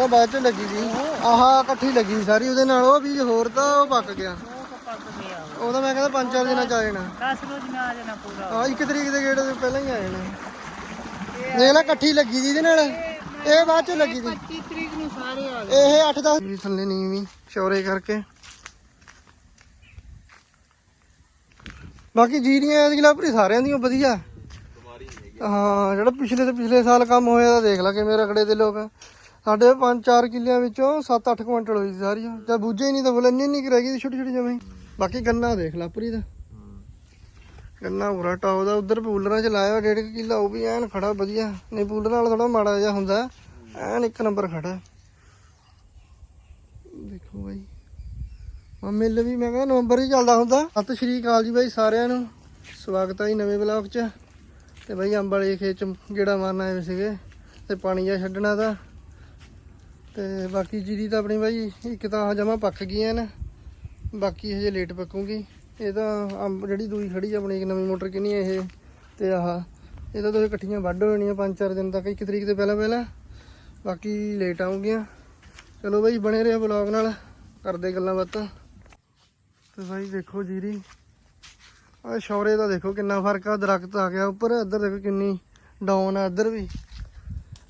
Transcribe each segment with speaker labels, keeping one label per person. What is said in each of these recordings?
Speaker 1: ਉਹ ਬਾਅਦ ਚ ਲੱਗੀ ਸੀ। ਆਹਾ ਇਕੱਠੀ ਲੱਗੀ ਸੀ ਸਾਰੀ। ਉਹਦੇ ਨਾਲ ਉਹ ਬੀਜ ਹੋਰ ਤਾਂ ਉਹ ਪੱਕ ਗਿਆ।
Speaker 2: ਉਹ ਤਾਂ
Speaker 1: ਮੈਂ ਕਹਿੰਦਾ ਪੰਜ ਚਾਰ ਦਿਨਾਂ ਚ ਆ ਜਾਣਾ।
Speaker 2: 10 ਰੋਜ਼ ਨਾ ਆ ਜਾਣਾ ਪੂਰਾ।
Speaker 1: ਹਾਂ ਇੱਕ ਤਰੀਕ ਦੇ ਗੇੜ ਤੋਂ ਪਹਿਲਾਂ ਹੀ ਆ ਜਾਣਾ। ਦੇਖ ਲੈ ਇਕੱਠੀ ਲੱਗੀ ਸੀ ਇਹਦੇ ਨਾਲ। ਇਹ ਬਾਅਦ ਚ ਲੱਗੀ ਸੀ।
Speaker 2: 25 ਤਰੀਕ ਨੂੰ ਸਾਰੇ ਆ ਗਏ।
Speaker 1: ਇਹ 8 10 ਵੀ ਥੱਲੇ ਨਹੀਂ ਵੀ ਚੌਰੇ ਕਰਕੇ। ਬਾਕੀ ਜੀਰੀਆਂ ਐਤਕੀ ਲਾਪਰੀ ਸਾਰਿਆਂ ਦੀਆਂ ਵਧੀਆ। ਹਾਂ ਜਿਹੜਾ ਪਿਛਲੇ ਤੇ ਪਿਛਲੇ ਸਾਲ ਕੰਮ ਹੋਇਆ ਤਾਂ ਦੇਖ ਲਾ ਕਿਵੇਂ ਰਗੜੇ ਦੇ ਲੋਕ। ਸਾਡੇ 5-4 ਕਿੱਲਿਆਂ ਵਿੱਚੋਂ 7-8 ਕੁਇੰਟਲ ਹੋਈ ਸੀ ਸਾਰੀਆਂ ਤੇ ਬੂਝੇ ਹੀ ਨਹੀਂ ਤਾਂ ਫੁੱਲ ਇੰਨੀ ਇੰਨੀ ਕੁ ਰਹਿ ਗਈ ਛੋਟੀ ਛੋਟੀ ਜਮੇ। ਬਾਕੀ ਗੰਨਾ ਦੇਖ ਲਾ, ਪੂਰੀ ਦਾ ਗੰਨਾ ਪੂਰਾ ਟਾਪ ਦਾ ਉਧਰ ਪੂਲਰਾਂ ਚ ਲਾਇਆ ਡੇਢ ਕੁ ਕਿੱਲਾ, ਉਹ ਵੀ ਐਨ ਖੜਾ, ਵਧੀਆ। ਨਹੀਂ, ਪੂਲਰ ਨਾਲ ਥੋੜਾ ਮਾੜਾ ਜਿਹਾ ਹੁੰਦਾ। ਐਨ ਇੱਕ ਨੰਬਰ ਖੜਾ। ਦੇਖੋ ਬਾਈ। ਆ ਮਿਲ ਵੀ, ਮੈਂ ਕਹਿੰਦਾ ਨਵੰਬਰ ਹੀ ਚੱਲਦਾ ਹੁੰਦਾ। ਸਤਿ ਸ਼੍ਰੀ ਅਕਾਲ ਜੀ ਬਾਈ ਸਾਰਿਆਂ ਨੂੰ। ਸਵਾਗਤ ਹੈ ਜੀ ਨਵੇਂ ਬਲੌਗ 'ਚ। ਤੇ ਬਾਈ ਅੰਬ ਵਾਲੇ ਖੇਤ 'ਚ ਗੇੜਾ ਮਾਰਨਾ ਆਏ ਸੀਗੇ। ਤੇ ਪਾਣੀ ਜਿਹਾ ਛੱਡਣਾ ਤਾਂ। ਤੇ ਬਾਕੀ ਜੀਰੀ ਤਾਂ ਆਪਣੀ ਬਾਈ ਇੱਕ ਤਾਂ ਜਮਾ ਪੱਕ ਗਈਆਂ ਨੇ, ਬਾਕੀ ਹਜੇ ਲੇਟ ਪੱਕੂਗੀ। ਇਹ ਤਾਂ ਅੰਬ ਜਿਹੜੀ ਦੂਈ ਖੜੀ ਆਪਣੀ ਇੱਕ ਨਵੀਂ ਮੋਟਰ ਕਿੰਨੀ ਹੈ ਇਹ ਤੇ ਆਹ, ਇਹ ਤਾਂ ਦੋਵੇਂ ਇਕੱਠੀਆਂ ਵੱਢ ਹੋ ਜਾਣੀਆਂ ਪੰਜ ਚਾਰ ਦਿਨ ਤੱਕ, ਇੱਕ ਤਰੀਕ ਤੋਂ ਪਹਿਲਾਂ ਪਹਿਲਾਂ। ਬਾਕੀ ਲੇਟ ਆਉਂਗੀਆਂ ਚਲੋ ਬਾਈ ਬਣੇ ਰਹੋ ਬਲੌਗ ਨਾਲ, ਕਰਦੇ ਗੱਲਾਂ ਬਾਤਾਂ। ਤੇ ਬਾਈ ਦੇਖੋ ਜੀਰੀ। ਆ ਸ਼ੌਰੇ ਦਾ ਦੇਖੋ ਕਿੰਨਾ ਫ਼ਰਕ ਆ, ਦਰਖਤ ਆ ਗਿਆ ਉੱਪਰ, ਇੱਧਰ ਦੇਖੋ ਕਿੰਨੀ ਡਾਊਨ ਆ ਇੱਧਰ ਵੀ।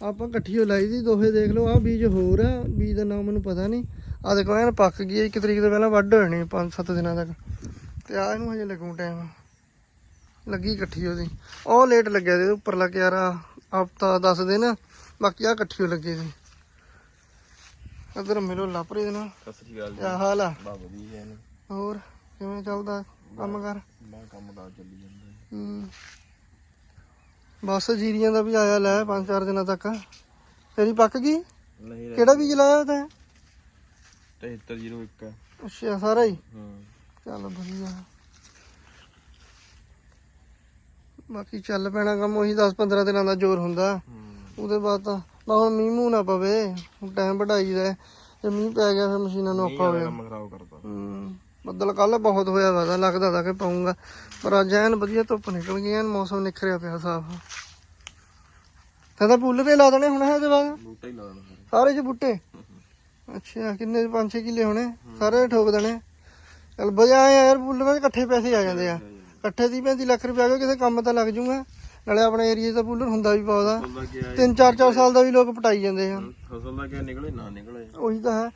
Speaker 1: ਆਪਾਂ ਇਕੱਠੀ ਓ ਲਾਈ ਦੀ ਦੋਹੇ ਦੇਖ ਲਓ ਆ ਬੀਜ ਹੋਰ ਆ ਬੀਜ ਦਾ ਨਾਮ ਮੈਨੂੰ ਪਤਾ ਨਹੀਂ। ਆ ਦੇਖੋ ਐਨ ਪੱਕ ਗਈ ਇੱਕ ਤਰੀਕ ਤੋਂ ਪਹਿਲਾਂ ਵੱਢ ਹੋਣੀ 5-7 ਦਿਨਾਂ ਤੱਕ। ਤੇ ਆ ਇਹਨੂੰ ਹਜੇ ਲੱਗੂ ਟਾਈਮ ਲੱਗੀ ਇਕੱਠੀ ਉਹਦੀ। ਉਹ ਲੇਟ ਲੱਗਿਆ ਤੇ ਉੱਪਰ ਲੱਗ ਯਾਰ ਹਫਤਾ 10 ਦਿਨ। ਬਾਕੀ ਆ ਇਕੱਠੀ ਓ ਲੱਗੀ ਸੀ। ਇੱਧਰ ਮਿਲੋ ਲਾਪਰੀ ਦੇ ਨਾਲ।
Speaker 3: ਸਤਿ ਸ੍ਰੀ ਅਕਾਲ ਜੀ।
Speaker 1: ਹਾਲ ਆ?
Speaker 3: ਬਾ ਵਧੀਆ ਨੇ
Speaker 1: ਹੋਰ ਕਿਵੇਂ ਚੱਲਦਾ ਕੰਮ ਕਰ?
Speaker 3: ਮੈਂ ਕੰਮ ਦਾ ਚੱਲੀ ਜਾਂਦਾ।
Speaker 1: ਹੂੰ। ਬਸ ਜੀਰੀਆਂ ਦਾ ਵੀ ਆਇਆ ਲੈ ਪੰਜ ਚਾਰ ਦਿਨਾਂ ਤੱਕ। ਤੇਰੀ ਪੱਕ ਗਈ?
Speaker 3: ਨਹੀਂ
Speaker 1: ਕਿਹੜਾ ਬੀਜ ਲਾਇਆ ਤੈਂ?
Speaker 3: 7301
Speaker 1: ਅੱਛਾ ਸਾਰਾ ਹੀ?
Speaker 3: ਹਾਂ।
Speaker 1: ਚੱਲ ਵਧੀਆ। ਬਾਕੀ ਚੱਲ ਪੈਣਾ ਕੰਮ ਉਹੀ 10 15 ਦਿਨਾਂ ਦਾ ਜ਼ੋਰ ਹੁੰਦਾ। ਉਹਦੇ ਬਾਅਦ ਤਾਂ ਹੁਣ ਮੀਂਹ ਮੂੰਹ ਨਾ ਪਵੇ। ਟਾਈਮ ਵਧਾਈ ਦਾ ਜੇ ਮੀਂਹ ਪੈ ਗਿਆ ਫਿਰ ਮਸ਼ੀਨਾਂ ਨੂੰ ਔਖਾ ਹੋ ਜਾਣਾ
Speaker 3: ਕੰਮ ਖਰਾਬ ਕਰਦਾ
Speaker 1: ਹੂੰ। ਬੱਦਲ ਕੱਲ ਬਹੁਤ ਹੋਇਆ ਵਾ ਤਾਂ ਲੱਗਦਾ ਤਾਂ ਕਿ ਪਾਉਂਗਾ ਪਰ ਅੱਜ ਐਨ ਵਧੀਆ ਧੁੱਪ ਨਿਕਲ ਗਈ ਐਨ ਮੌਸਮ ਨਿਖਰਿਆ ਪਿਆ ਸਾਫ਼। ਤਾਂ ਤਾਂ ਪੁੱਲ ਤੇ ਲਾ ਦੇਣੇ ਹੁਣ ਇਹਦੇ ਬਾਅਦ?
Speaker 3: ਬੂਟਾ ਹੀ ਲਾ ਦੇਣਾ ਫਿਰ
Speaker 1: ਸਾਰੇ ਚ ਬੁੱਟੇ? ਅੱਛਾ ਕਿੰਨੇ 5-6 ਕਿੱਲੇ ਹੋਣੇ? ਸਾਰੇ ਠੋਕ ਦੇਣੇ? ਚਲ ਬਜਾ ਯਾਰ ਪੁੱਲ ਵਿੱਚ ਇਕੱਠੇ ਪੈਸੇ ਆ ਜਾਂਦੇ ਆ। ਇਕੱਠੇ ਦੀ 35 ਲੱਖ ਰੁਪਏ ਆ ਗਏ ਕਿਸੇ ਕੰਮ ਤਾਂ ਲੱਗ ਜੂਗਾ। ਨਾਲੇ ਆਪਣੇ ਏਰੀਏ ਦਾ ਪੁੱਲਰ ਹੁੰਦਾ ਵੀ ਪਾਉਦਾ ਤਿੰਨ ਚਾਰ ਚਾਰ ਸਾਲ ਦਾ ਵੀ ਲੋਕ ਪਟਾਈ ਜਾਂਦੇ ਆ।
Speaker 3: ਫਸਲ ਦਾ ਕੀ ਨਿਕਲੇ ਨਾ ਨਿਕਲੇ।
Speaker 1: ਉਹੀ ਤਾਂ ਹੈ।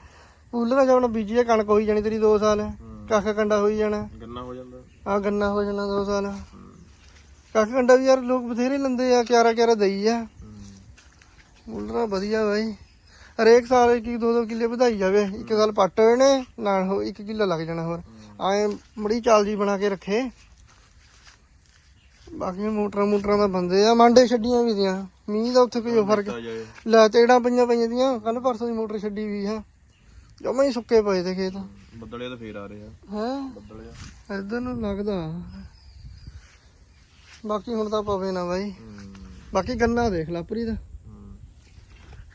Speaker 1: ਪੁੱਲਰ ਜਾਂ ਬੀਜੀ ਆ ਕਣਕ ਹੋਈ ਜਾਣੀ ਤੇਰੀ 2 ਸਾਲ। ਕੱਖ ਕੰਡਾ ਹੋਈ ਜਾਣਾ।
Speaker 3: ਗੰਨਾ ਹੋ ਜਾਂਦਾ।
Speaker 1: ਆ ਗੰਨਾ ਹੋ ਜਾਣਾ 2 ਸਾਲ। ਕੱਖ ਕੰਡਾ ਵੀ ਯਾਰ ਲੋਕ ਬਥੇਰੇ ਲੰਦੇ ਆ ਕਿਆਰਾ ਕਿਆਰਾ ਦਈ ਆ। ਮੁੱਲਰਾ ਵਧੀਆ ਬਾਈ ਹਰੇਕ ਸਾਲ ਇੱਕ ਇੱਕ ਦੋ ਦੋ ਕਿੱਲੇ ਵਧਾਈ ਜਾਵੇ। ਇੱਕ ਸਾਲ ਪੱਟ ਹੋਏ ਨੇ ਨਾਲ ਹੋ ਇੱਕ ਕਿੱਲਾ ਲੱਗ ਜਾਣਾ ਹੋਰ। ਐ ਮੜੀ ਚਾਲ ਜੀ ਬਣਾ ਕੇ ਰੱਖੇ। ਬਾਕੀ ਮੋਟਰਾਂ ਮੋਟਰਾਂ ਦਾ ਬੰਦੇ ਆ ਮਾਂਡੇ ਛੱਡੀਆਂ ਵੀ ਦੀਆਂ। ਮੀਂਹ ਦਾ ਉੱਥੇ ਕੋਈ ਫ਼ਰਕ
Speaker 3: ਆ
Speaker 1: ਲੈ ਤੇੜਾਂ ਪਈਆਂ ਪਈਆਂ ਦੀਆਂ ਕੱਲ ਪਰਸੋਂ ਦੀ ਮੋਟਰ ਛੱਡੀ ਵੀ ਹੈ ਜਮਾ ਹੀ ਸੁੱਕੇ ਪਏ ਤੇ ਖੇਤ।
Speaker 3: ਬੱਦਲੇ ਤਾਂ ਫੇਰ ਆ ਰਹੇ ਆ।
Speaker 1: ਹੈ?
Speaker 3: ਬੱਦਲੇ ਆ।
Speaker 1: ਇਧਰ ਨੂੰ ਲੱਗਦਾ। ਬਾਕੀ ਹੁਣ ਤਾਂ ਪਵੇ ਨਾ ਬਾਈ। ਬਾਕੀ ਗੰਨਾ ਦੇਖ ਲਾ ਪੂਰੀ ਦਾ।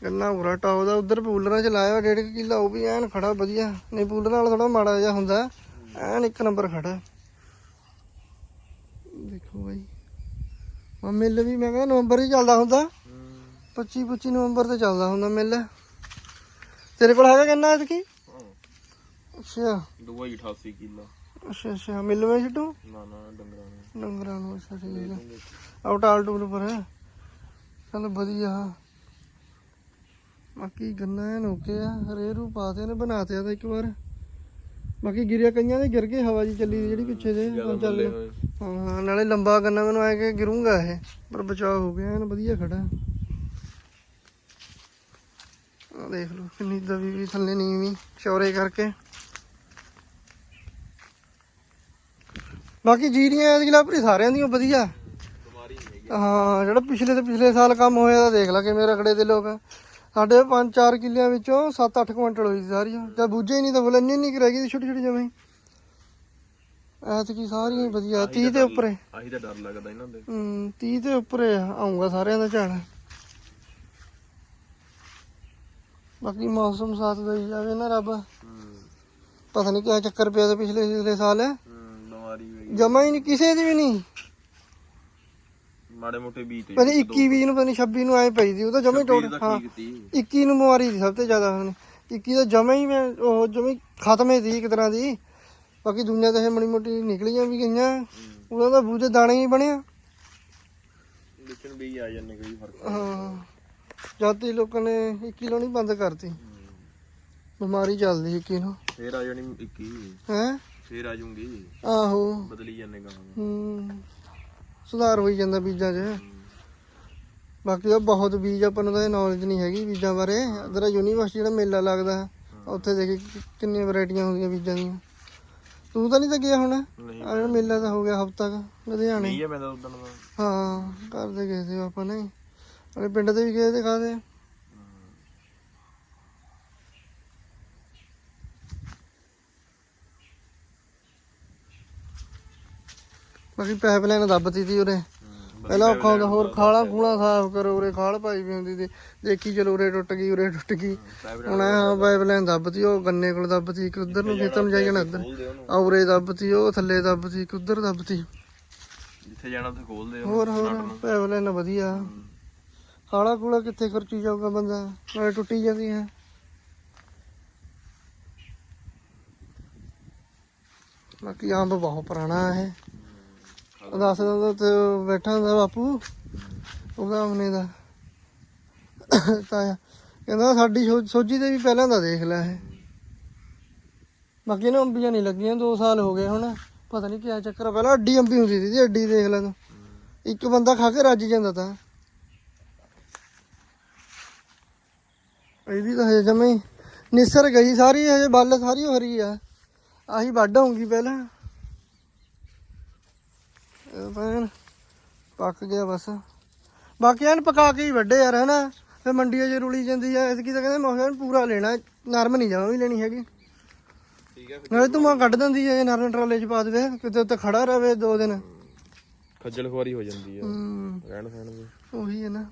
Speaker 1: ਗੰਨਾ ਪੂਰਾ ਟਾਪ ਦਾ। ਉਧਰ ਪੂਲਰਾਂ ਚ ਲਾਇਆ ਡੇਢ ਕਿੱਲਾ ਉਹ ਵੀ ਐਨ ਖੜਾ ਵਧੀਆ। ਨਹੀਂ ਪੂਲਰ ਨਾਲ ਥੋੜਾ ਮਾੜਾ ਜਿਹਾ ਹੁੰਦਾ। ਐਨ ਇੱਕ ਨੰਬਰ ਖੜਾ। ਦੇਖੋ ਬਾਈ। ਆ ਮਿਲ ਵੀ ਮੈਂ ਕਹਿੰਦਾ ਨਵੰਬਰ ਹੀ ਚੱਲਦਾ ਹੁੰਦਾ। 25 25 ਨਵੰਬਰ ਤੇ ਚੱਲਦਾ ਹੁੰਦਾ ਮਿਲ। ਤੇਰੇ ਕੋਲ ਹੈਗਾ ਕਿੰਨਾ ਐਤਕੀ? ਅੱਛਾ।
Speaker 3: Dubai 88 kilo.
Speaker 1: ਅੱਛਾ ਅੱਛਾ। ਮਿਲ ਵਿੱਚ ਛੱਡੂ
Speaker 3: ਨਾ ਨਾ ਡੰਗਰਾਂ ਨੂੰ।
Speaker 1: ਡੰਗਰਾਂ ਨੂੰ ਅੱਛਾ ਠੀਕ ਹੈ ਆਊਟ ਆਲ ਟੂਲ ਪਰ ਹੈ ਚੱਲ ਵਧੀਆ। ਬਾਕੀ ਗੰਨਾ ਐਨ ਓਕੇ ਆ। ਰੇ ਰੂ ਪਾਤੇ ਨੇ ਬਣਾਤੇ ਆ ਤਾਂ ਇੱਕ ਵਾਰ। ਬਾਕੀ ਗਿਰਿਆ ਕਈਆਂ ਦੇ ਗਿਰ ਗਏ ਹਵਾ ਜੀ ਚੱਲੀ ਦੀ ਜਿਹੜੀ ਪਿੱਛੇ ਹੁਣ ਚੱਲ ਹਾਂ ਨਾਲੇ ਲੰਬਾ ਗੰਨਾ ਮੈਨੂੰ ਆਇਆ ਕਿ ਗਿਰੂੰਗਾ ਇਹ ਪਰ ਬਚਾਅ ਹੋ ਗਿਆ ਐਨ ਵਧੀਆ ਖੜਾ। ਆ ਦੇਖ ਲਓ ਕਿੰਨੀ ਦਵੀ ਵੀ ਥੱਲੇ ਨੀਵੀਂ ਚੌਰੇ ਕਰਕੇ। ਬਾਕੀ ਜੀਰੀਆਂ ਐਤਕੀ ਲਾਪਰੀ ਸਾਰਿਆਂ ਦੀਆਂ ਵਧੀਆ।
Speaker 3: ਨਹੀਂ
Speaker 1: ਹਾਂ ਜਿਹੜਾ ਪਿਛਲੇ ਤੇ ਪਿਛਲੇ ਸਾਲ ਕੰਮ ਹੋਇਆ ਤਾਂ ਦੇਖ ਲਾ ਕਿਵੇਂ ਰਗੜੇ ਦੇ ਲੋਕ। ਸਾਡੇ 5-4 ਕਿੱਲਿਆਂ ਵਿੱਚੋਂ 7-8 ਕੁਇੰਟਲ ਹੋਈ ਸਾਰੀਆਂ। ਤੇ ਬੂਝੇ ਹੀ ਨਹੀਂ ਤਾਂ ਫੁੱਲ ਇੰਨੀ ਕੁ ਰਹਿ ਗਈ ਛੋਟੀ ਛੋਟੀ ਜਮੇ। ਐਤਕੀ ਸਾਰੀਆਂ ਹੀ ਵਧੀਆ 30 ਦੇ ਉੱਪਰ। ਹੈ
Speaker 3: ਆਹੀ ਤਾਂ ਡਰ ਲੱਗਦਾ ਇਹਨਾਂ ਦੇ।
Speaker 1: ਹੂੰ 30 ਦੇ ਉੱਪਰ ਹੈ, ਆਊਗਾ ਸਾਰਿਆਂ ਦਾ ਝਾੜ। ਬਾਕੀ ਮੌਸਮ ਸਾਥ ਦੇਈ ਜਾਵੇ ਨਾ ਰੱਬ।
Speaker 3: ਹੂੰ।
Speaker 1: ਪਤਾ ਨਹੀਂ ਕਿਆ ਚੱਕਰ ਪਿਆ ਤੇ ਪਿਛਲੇ ਪਿਛਲੇ ਸਾਲ।
Speaker 3: ਹੂੰ
Speaker 1: ਜਮਾ ਹੀ ਨਹੀਂ ਕਿਸੇ ਦੀ ਵੀ ਨਹੀਂ।
Speaker 3: ਮਾੜੇ ਮੋਟੇ ਬੀਜ ਤੇ
Speaker 1: ਪਤਾ 21 20 ਨੂੰ ਪਤਾ ਨਹੀਂ 26 ਨੂੰ ਆਏ ਪਈ ਸੀ ਉਹ ਤਾਂ ਜਮੇ ਟੋਟ
Speaker 3: ਬੀਜ
Speaker 1: ਹਾਂ
Speaker 3: ਠੀਕ ਤੀ
Speaker 1: 21 ਨੂੰ ਬਿਮਾਰੀ ਸੀ ਸਭ ਤੋਂ ਜ਼ਿਆਦਾ ਹੁਣ। 21 ਤਾਂ ਜਮੇ ਹੀ ਮੈਂ ਉਹ ਜਮੇ ਖਤਮ ਹੀ ਸੀ ਇੱਕ ਤਰ੍ਹਾਂ ਦੀ। ਬਾਕੀ ਦੁਨੀਆ ਤੇ ਇਹ ਮਣੀ ਮੋਟੀ ਨਿਕਲੀਆਂ ਵੀ ਗਈਆਂ। ਉਹਨਾਂ ਦਾ ਬੂਝੇ ਦਾਣੇ ਹੀ ਬਣਿਆ।
Speaker 3: ਲੇਕਿਨ ਬੀਜ ਆ ਜਾਂਦੇ ਕੋਈ ਫ਼ਰਕ
Speaker 1: ਹਾਂ। ਜਦ ਤੇ ਲੋਕਾਂ ਨੇ 21 ਲਾਉਣੀ ਬੰਦ ਕਰਤੀ। ਬਿਮਾਰੀ ਚੱਲਦੀ 21 ਨੂੰ।
Speaker 3: ਫੇਰ ਆ ਜਾਣੀ 21
Speaker 1: ਹੈ?
Speaker 3: ਫੇਰ ਆ ਜੂਗੀ।
Speaker 1: ਆਹੋ।
Speaker 3: ਬਦਲੀ ਜਾਂਦੇ ਗਾਹਾਂ
Speaker 1: ਹੂੰ। ਸੁਧਾਰ ਹੋਈ ਜਾਂਦਾ ਬੀਜਾਂ 'ਚ। ਬਾਕੀ ਉਹ ਬਹੁਤ ਬੀਜ ਆਪਾਂ ਨੂੰ ਤਾਂ ਨੌਲੇਜ ਨਹੀਂ ਹੈਗੀ ਬੀਜਾਂ ਬਾਰੇ। ਇਧਰ ਯੂਨੀਵਰਸਿਟੀ ਜਿਹੜਾ ਮੇਲਾ ਲੱਗਦਾ। ਹੈ, ਉੱਥੇ ਦੇਖੀ ਕਿੰਨੀਆਂ ਵੈਰਾਈਟੀਆਂ ਹੁੰਦੀਆਂ ਬੀਜਾਂ ਦੀਆਂ। ਤੂੰ ਤਾਂ ਨਹੀਂ ਤਾਂ ਗਿਆ ਹੁਣ?
Speaker 3: ਨਹੀਂ।
Speaker 1: ਆ ਜਿਹੜਾ ਮੇਲਾ ਤਾਂ ਹੋ ਗਿਆ ਹਫਤਾ ਕ ਲੁਧਿਆਣੇ।
Speaker 3: ਨਹੀਂ ਹੈ ਮੈਂ ਤਾਂ ਉਦੋਂ ਦਾ
Speaker 1: ਹਾਂ ਕਰਦੇ ਗਏ ਸੀ ਆਪਾਂ ਨੇ ਅਰੇ ਪਿੰਡ ਤੇ ਵੀ ਗਏ ਦਿਖਾ ਦੇ ਬਾਕੀ ਪਾਈਪਲਾਈਨ ਦੱਬਤੀ ਸੀ ਉਰੇ। ਪਹਿਲਾਂ ਔਖਾ ਹੁੰਦਾ ਹੋਰ ਖਾਲਾ ਖੂਲਾ ਸਾਫ਼ ਕਰੋ ਉਰੇ ਖਾਲ ਪਾਈ ਵੀ ਹੁੰਦੀ ਸੀ। ਦੇਖੀ ਚਲੋ ਉਰੇ ਟੁੱਟ ਗਈ ਉਰੇ ਟੁੱਟ ਗਈ। ਹੁਣ ਆਹ ਪਾਈਪਲਾਈਨ ਦੱਬਤੀ ਉਹ ਗੰਨੇ ਕੋਲ ਦੱਬਤੀ ਇੱਕ ਉਧਰ ਨੂੰ ਖੇਤਾਂ ਨੂੰ ਜਾਈ ਜਾਣਾ ਉੱਧਰ
Speaker 3: ਉਹਨੂੰ
Speaker 1: ਆ ਉਰੇ ਦੱਬਤੀ ਉਹ ਥੱਲੇ ਦੱਬਤੀ ਇੱਕ ਉਧਰ ਦੱਬਤੀ।
Speaker 3: ਜਿੱਥੇ ਜਾਣਾ ਉੱਥੇ ਖੋਲਦੇ
Speaker 1: ਹੋਰ ਹੋਰ ਪਾਈਪਲਾਈਨ ਵਧੀਆ। ਖਾਲਾ ਖੂਲਾ ਕਿੱਥੇ ਖਰਚੀ ਜਾਊਗਾ ਬੰਦਾ ਨਾਲੇ ਟੁੱਟੀ ਜਾਂਦੀ ਹੈ। ਬਾਕੀ ਅੰਬ ਬਹੁਤ ਪੁਰਾਣਾ ਹੈ ਉਹ ਦੱਸਦਾ ਤੇ ਬੈਠਾ ਹੁੰਦਾ ਬਾਪੂ ਉਹਦਾ ਉਹਨੇ ਦਾ। ਤਾਇਆ, ਕਹਿੰਦਾ ਸਾਡੀ ਸੋ- ਸੋਝੀ ਤੇ ਵੀ ਪਹਿਲਾਂ ਦਾ ਦੇਖ ਲੈ ਇਹ। ਬਾਕੀ ਨਾ ਅੰਬੀਆਂ ਨਹੀਂ ਲੱਗੀਆਂ 2 ਸਾਲ ਹੋ ਗਏ ਹੁਣ। ਪਤਾ ਨਹੀਂ ਕਿਆ ਚੱਕਰ ਪਹਿਲਾਂ ਅੱਡੀ ਅੰਬੀ ਹੁੰਦੀ ਸੀ ਅੱਡੀ ਦੇਖ ਲੈ ਤੂੰ। ਇੱਕ ਬੰਦਾ ਖਾ ਕੇ ਰੱਜ ਜਾਂਦਾ ਤਾਂ। ਇਹਦੀ ਤਾਂ ਹਜੇ ਜਮੇ ਨਿਸਰ ਗਈ, ਸਾਰੀ ਹਜੇ, ਬੱਲ ਸਾਰੀ ਹਰੀ ਆ। ਆਹੀ ਵੱਢ ਹੋਊਗੀ ਪਹਿਲਾਂ। ਐਨ ਪੱਕ ਗਿਆ ਬਸ। ਬਾਕੀ ਐਨ ਪਕਾ ਕੇ ਹੀ ਵੱਡੇ ਯਾਰ ਹਨਾ? ਫੇ ਮੰਡੀਆਂ 'ਚ ਰੁਲੀ ਜਾਂਦੀ ਆ ਇਸਕੀ ਤਾਂ ਕਹਿੰਦੇ ਮੌਸਮ ਪੂਰਾ ਲੈਣਾ ਨਰਮ ਨਹੀਂ ਜਾਵਾਂ ਵੀ ਲੈਣੀ ਹੈਗੀ।
Speaker 3: ਠੀਕ ਹੈ
Speaker 1: ਨਾਲੇ ਤੂੰ ਮਾਂ ਕੱਢ ਦਿੰਦੀ ਐ ਨਰਮ ਟਰਾਲੇ 'ਚ ਪਾ ਦੇਵੇ ਕਿਤੇ ਉੱਤੇ ਖੜਾ ਰਵੇ ਦੋ ਦਿਨ।
Speaker 3: ਖੱਜਲ ਖੁਆਰੀ ਹੋ ਜਾਂਦੀ ਆ
Speaker 1: ਹੂੰ।
Speaker 3: ਰਹਿਣ ਸਹਿਣ ਦੀ।
Speaker 1: ਉਹੀ ਹੈ ਨਾ।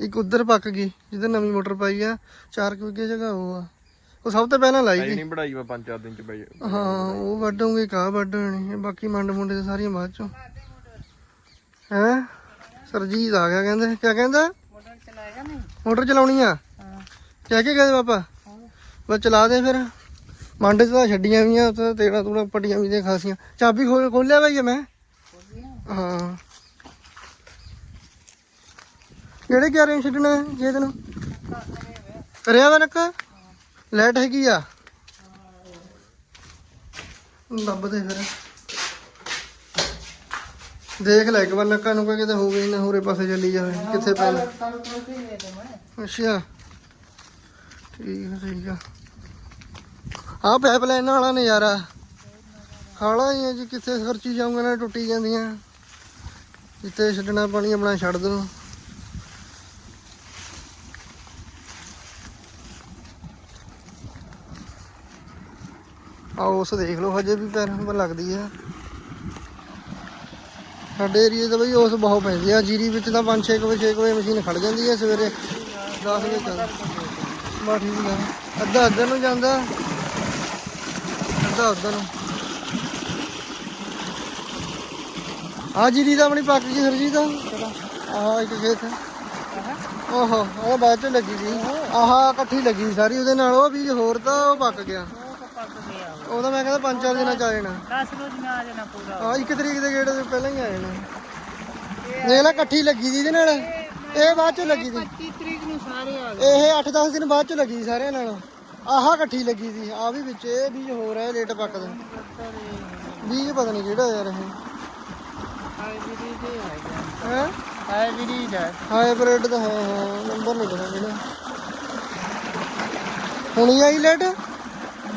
Speaker 1: ਇੱਕ ਉਧਰ ਪੱਕ ਗਈ ਜਿੱਧਰ ਨਵੀਂ ਮੋਟਰ ਪਾਈ ਆ 4 ਕਿੱਲੇ ਜਗ੍ਹਾ ਉਹ ਆ। ਉਹ ਸਭ ਤੋਂ ਪਹਿਲਾਂ ਲਾਈ ਗਈ
Speaker 3: ਨਹੀਂ ਪੜਾਈ ਮੈਂ 5-4 ਦਿਨ ਚ ਪਈ
Speaker 1: ਹਾਂ ਉਹ ਵੱਢੋਗੇ ਕਾ ਵੱਢਣੀ ਬਾਕੀ ਮੰਡ ਮੁੰਡੇ ਤੇ ਸਾਰੀਆਂ ਬਾਅਦ ਚੋਂ। ਹੈ? ਸਰਜੀਤ ਆ ਗਿਆ ਕਹਿੰਦੇ ਕਿਆ ਕਹਿੰਦਾ?
Speaker 2: ਮੋਟਰ ਚਲਾਏਗਾ ਨਹੀਂ।
Speaker 1: ਮੋਟਰ ਚਲਾਉਣੀ ਆ?
Speaker 2: ਹਾਂ।
Speaker 1: ਕਹਿ ਕੇ ਗਏ ਪਾਪਾ? ਬਸ ਚਲਾ ਦੇ ਫਿਰ। ਮੰਡ ਚ ਤਾਂ ਛੱਡੀਆਂ ਵੀ ਆ ਉੱਥੇ ਤੇੜਾ ਤੂੜਾ ਪੱਟੀਆਂ ਵੀ ਦੇ ਖਾਸੀਆਂ। ਚਾਬੀ ਖੋਲ ਖੋਲਿਆ ਭਾਈ ਮੈਂ? ਹਾਂ। ਕਿਹੜੇ ਕਿਆਰੇ ਨੂੰ ਛੱਡਣਾ ਹੈ ਜੇ ਤੈਨੂੰ? ਕਰਿਆ ਵਾ ਨੱਕਾ ਲਾਈਟ ਹੈਗੀ ਆ? ਲੱਭ ਦੇ ਫਿਰ। ਦੇਖ ਲੈ ਇੱਕ ਵਾਰ ਨੱਕਾ ਨੂੰ ਕਿਤੇ ਹੋ ਗਈ ਨਾ ਹੋਰੇ ਪਾਸੇ ਚੱਲੀ ਜਾਵੇ। ਕਿੱਥੇ
Speaker 2: ਮੈਂ
Speaker 1: ਅੱਛਾ। ਠੀਕ ਆ ਠੀਕ ਆ। ਆ ਪਾਈਪਲਾਈਨ ਵਾਲਾ ਨਜ਼ਾਰਾ। ਖਾਲਾ ਹੀ ਆ ਜੀ ਕਿੱਥੇ ਖਰਚੀ ਜਾਊਂਗਾ ਨਾ ਟੁੱਟੀ ਜਾਂਦੀਆਂ। ਜਿੱਥੇ ਛੱਡਣਾ ਪਾਣੀ ਆਪਣਾ ਛੱਡ ਦੋ ਉਸ ਦੇਖ ਲਓ, ਹਜੇ ਵੀ ਪੈਰ ਪਰ ਲੱਗਦੀ ਆ। ਸਾਡੇ ਏਰੀਏ ਤਾਂ ਬਈ ਉਸ ਬਹੁਤ ਪੈਂਦੀ ਆ। ਜੀਰੀ ਵਿੱਚ ਤਾਂ 5-6 ਵਜੇ 6 ਵਜੇ ਮਸ਼ੀਨ ਖੜ ਜਾਂਦੀ ਆ ਸਵੇਰੇ। 10 ਵਜੇ ਚੱਲ। ਬਾ ਠੀਕ ਆ। ਅੱਧਾ ਅੱਧਰ ਨੂੰ ਜਾਂਦਾ। ਅੱਧਾ ਉੱਧਰ ਨੂੰ। ਆ ਜੀਰੀ ਤਾਂ ਆਪਣੀ ਪੱਕ ਗਈ ਸਰਜੀ ਆਹ ਇੱਕ ਖੇਤ ਓਹੋ, ਉਹ ਬਾਅਦ ਚ ਲੱਗੀ ਸੀ। ਆਹ ਇਕੱਠੀ ਲੱਗੀ ਸਾਰੀ। ਉਹਦੇ ਨਾਲ ਉਹ ਵੀ ਹੋਰ ਤਾਂ ਉਹ ਪੱਕ ਗਿਆ। ਉਹਦਾ ਮੈਂ ਕਹਿੰਦਾ ਪੰਜ ਚਾਰ ਦਿਨਾਂ ਚ ਆ ਜਾਣਾ।
Speaker 2: 10 ਰੋਜ਼ ਮੈਂ ਆ ਜਾਣਾ ਪੂਰਾ।
Speaker 1: ਆ ਇੱਕ ਤਰੀਕ ਦੇ ਗੇੜੇ ਤੋਂ ਪਹਿਲਾਂ ਹੀ ਆ ਜਾਣਾ। ਦੇਖ ਲੈ ਇਕੱਠੀ ਲੱਗੀ ਸੀ ਇਹਦੇ ਨਾਲ। ਇਹ ਬਾਅਦ ਚ ਲੱਗੀ ਸੀ
Speaker 2: 25 ਤਰੀਕ ਨੂੰ ਸਾਰੇ ਆ ਗਏ।
Speaker 1: ਇਹ 8-10 ਦਿਨ ਬਾਅਦ ਚ ਲੱਗੀ ਸੀ ਸਾਰਿਆਂ ਨਾਲ। ਆਹ ਇਕੱਠੀ ਲੱਗੀ ਸੀ ਆ ਵੀ ਵਿੱਚ ਇਹ ਬੀਜ ਹੈ ਲੇਟ ਪੱਕਦਾ। ਬੀਜ ਪਤਾ ਨਹੀਂ ਕਿਹੜਾ ਯਾਰ ਇਹ।
Speaker 2: ਹਾਈਬ੍ਰਿਡ ਹੀ? ਹੈਗਾ
Speaker 1: ਹੈ
Speaker 2: ਹਾਈਬ੍ਰਿਡ ਹੈ
Speaker 1: ਹਾਈਬ੍ਰਿਡ ਦਾ ਹਾਂ ਹਾਂ ਨੰਬਰ ਨਹੀਂ ਪਤਾ ਕਿਹੜਾ। ਹੁਣੀ ਆਈ ਲੇਟ?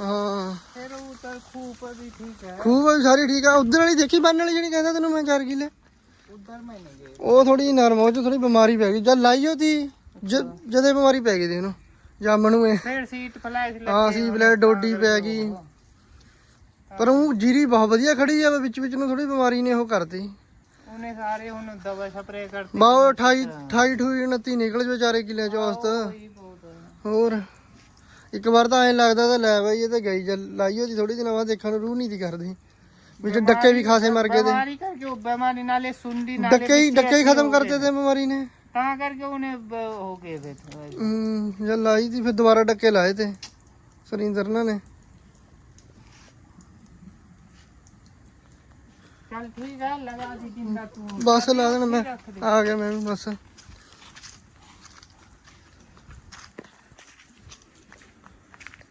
Speaker 1: ਹਾਂ।
Speaker 2: ਫਿਰ ਉਹ ਤਾਂ ਖੂਪ ਵੀ ਠੀਕ ਹੈ।
Speaker 1: ਖੂਬ ਵੀ ਸਾਰੀ ਠੀਕ ਆ। ਉਧਰ ਵਾਲੀ ਦੇਖੀ ਬੰਨ ਵਾਲੀ ਜਿਹੜੀ ਕਹਿੰਦਾ ਤੈਨੂੰ ਮੈਂ 4 ਕਿੱਲੇ?
Speaker 2: ਉਧਰ ਮੈਂ ਨਹੀਂ ਗਏ
Speaker 1: ਉਹ ਥੋੜੀ ਨਰਮ ਉਹ ਚ ਥੋੜੀ ਬਿਮਾਰੀ ਪੈ ਗਈ। ਜਦ ਲਾਈ ਉਹਦੀ ਜਦੇ ਬਿਮਾਰੀ ਪੈ ਗਈ ਦੀ ਉਹਨੂੰ ਜਾਮਣ ਨੂੰ ਇਹ।
Speaker 2: ਫਿਰ ਸੀਟ ਫਲੈਸ਼ ਲੱਗੇ
Speaker 1: ਹਾਂ ਸੀ ਬਲੈਡ ਡੋਡੀ ਪੈ ਗਈ। ਪਰ ਉਹ ਜੀਰੀ ਬਹੁਤ ਵਧੀਆ ਖੜੀ ਆ ਵਿੱਚ ਵਿੱਚ ਨੂੰ ਥੋੜੀ ਬਿਮਾਰੀ ਨੇ ਉਹ ਕਰਤੀ।
Speaker 2: ਉਹਨੇ ਸਾਰੇ ਹੁਣ ਦਵਾ ਸਪਰੇ ਕਰਤੀ।
Speaker 1: ਬਾ ਉਹ 28 28 28 29 ਨਿਕਲ ਜੋ ਵਿਚਾਰੇ ਕਿੱਲੇ ਚ ਔਸਤ। ਹੋਰ? ਇੱਕ ਵਾਰ ਤਾਂ ਐਂ ਲੱਗਦਾ ਤਾਂ ਲੈ ਬਈ ਇਹ ਤਾਂ ਗਈ ਜਾਂ ਲਾਈ ਉਹਦੀ ਥੋੜੀ ਦਿਨਾਂ ਬਾਅਦ ਦੇਖਣ ਨੂੰ ਰੂਹ ਨਹੀਂ ਦੀ ਕਰਦੀ ਵਿੱਚ ਡੱਕੇ ਵੀ ਖਾਸੇ ਮਰ ਗਏ ਤੇ।
Speaker 2: ਬਿਮਾਰੀ ਕਰਕੇ ਉਹ ਬਿਮਾਰੀ ਨਾਲੇ ਸੁੰਡੀ ਨਾਲੇ
Speaker 1: ਡੱਕੇ ਹੀ ਡੱਕੇ ਹੀ ਖਤਮ ਕਰਤੇ। ਤੇ ਬਿਮਾਰੀ ਨੇ।
Speaker 2: ਤਾਂ ਕਰਕੇ ਉਹਨੇ ਬ- ਹੋ ਗਏ ਫਿਰ
Speaker 1: ਹੂੰ ਜਦ ਲਾਈ ਤੀ ਫਿਰ ਦੁਬਾਰਾ ਡੱਕੇ ਲਾਏ ਤੇ ਸਰਿੰਦਰ ਨਾਲ ਨੇ।
Speaker 2: ਚੱਲ ਠੀਕ ਹੈ ਲਗਾ ਦੀ ਜਿੰਦਾ ਤੂੰ।
Speaker 1: ਬਸ ਲਾ ਦੇਣਾ ਮੈਂ। ਆ ਗਿਆ ਮੈਂ ਵੀ ਬਸ।